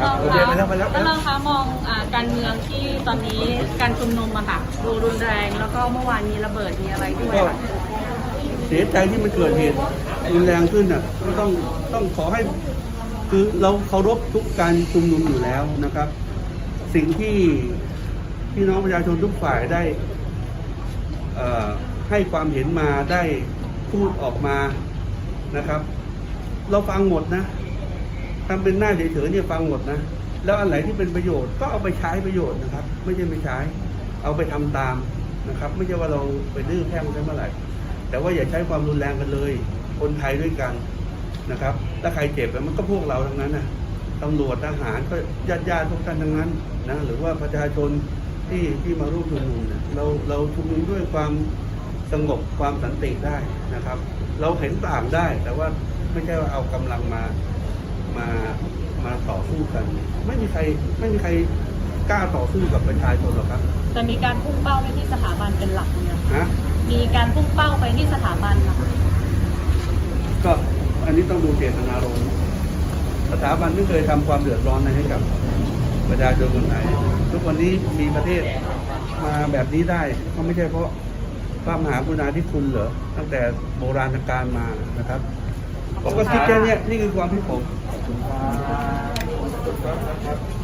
ท่านโอรเคองไปแล้วคะไปแล้วท่านรองคะมองอ่าการเมืองที่ตอนนี้การชุมนุมอะค่ะดูรุนแรงแล้วก็เมื่อวานมีระเบิดมีอะไรด้วยก็ค่ะเสียใจที่มันเกิดเหตุรุนแรงขึ้นอะก็ต้องต้องขอให้ คือเราเคารพทุกการชุมนุมอยู่แล้วนะครับ สิ่งที่พี่น้องประชาชนทุกฝ่ายได้เอ่อให้ความเห็นมาได้พูดออกมานะครับ เราฟังหมดนะ ทำเป็นหน้าเฉยๆเนี่ยฟังหมดนะ แล้วอันไหนที่เป็นประโยชน์ก็เอาไปใช้ประโยชน์นะครับ ไม่ใช่ไม่ใช้ เอาไปทำตามนะครับ ไม่ใช่ว่าเราไปดื้อแพ่งใช่เมื่อไหร่ แต่ว่าอย่าใช้ความรุนแรงกันเลย คนไทยด้วยกันนะครับถ้าใครเจ็บมันก็พวกเราทั้งนั้นนะตำรวจทหารก็ญาติญาติพวกท่านทั้งนั้นนะหรือว่าประชาชนที่ที่มาร่วมชุมนุมเนี่ยเราเราชุมนุมด้วยความสงบความสันติได้นะครับ เราเห็นต่างได้แต่ว่าไม่ใช่ว่าเอากำลังมา ต่อสู้กัน ไม่มีใครไม่มีใครกล้าต่อสู้กับประชาชนหรอกครับ แต่มีการพุ่งเป้าไปที่สถาบันเป็นหลักเนี่ยฮะมีการพุ่งเป้าไปที่สถาบันนะคะก็อันนี้ต้องดูเจตนารมณ์สถาบันไม่เคยทำความเดือดร้อนอะไรให้กับประชาชนคนไหนทุกวันนี้มีประเทศมาแบบนี้ได้ก็ไม่ใช่เพราะพระมหากรุณาธิคุณเหรอตั้งแต่โบราณกาลมานะครับผมก็คิดแค่เนี้ยนี่คือความคิดผมขอบคุณ ครับ